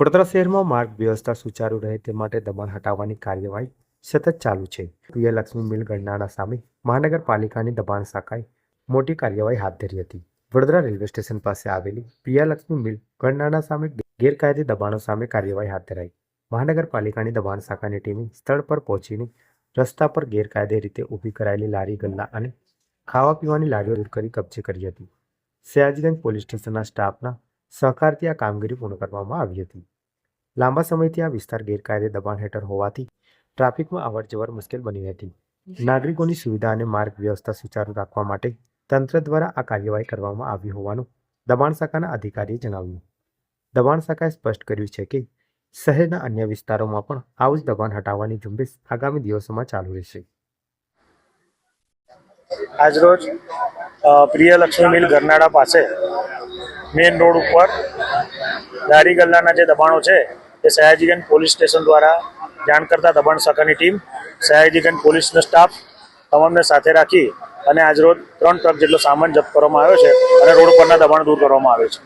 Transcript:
વડોદરા શહેરમાં માર્ગ વ્યવસ્થા સુચારુ રહે તે માટે દબાણ હટાવવાની કાર્યવાહી સતત ચાલુ છે. પ્રિયલક્ષ્મી મિલ ગણનાના સામે મહાનગરપાલિકાની દબાણ શાખાએ મોટી કાર્યવાહી હાથ ધરી હતી. વડોદરા રેલવે સ્ટેશન પાસે આવેલી પ્રિયાલક્ષ્મી મિલ ગણનાના સામે ગેરકાયદે દબાણો સામે કાર્યવાહી હાથ ધરાઈ. મહાનગરપાલિકાની દબાણ શાખાની ટીમે સ્થળ પર પહોંચીને રસ્તા પર ગેરકાયદે રીતે ઊભી કરાયેલી લારી, ગલ્લા અને ખાવા પીવાની લારીઓ દૂર કરી કબજે કરી હતી. સયાજીગંજ પોલીસ સ્ટેશનના સ્ટાફના સહકારથી આ કામગીરી પૂર્ણ કરવામાં આવી હતી. લાંબા સમયથી આ વિસ્તાર ગેરકાયદે દબાણ હેઠળ હોવાથી ટ્રાફિકમાં અવરજવર મુશ્કેલ બની હતી નાગરિકોની સુવિધા અને માર્ગ વ્યવસ્થા સુચારુ રાખવા માટે તંત્ર દ્વારા આ કાર્યવાહી કરવામાં આવી હોવાનું દબાણ શાખાના અધિકારીએ જણાવ્યું. દબાણ શાખાએ સ્પષ્ટ કર્યું છે કે શહેરના અન્ય વિસ્તારોમાં પણ આવું જ દબાણ હટાવવાની ઝુંબેશ આગામી દિવસોમાં ચાલુ રહેશે. આજરોજ પ્રિય લક્ષ્મી મિલ ગરનાળા પાસે મેઇન રોડ ઉપર દારી ગલ્લાના જે દબાણો છે, એ સયાજીગંજ પોલીસ સ્ટેશન દ્વારા જાણ કરતા દબાણ શાખાની ટીમ સયાજીગંજ પોલીસનો સ્ટાફ તમામને સાથે રાખી અને આજરોજ ત્રણ ટ્રક જેટલો સામાન જપ્ત કરવામાં આવ્યો છે અને રોડ પરના દબાણ દૂર કરવામાં આવે છે.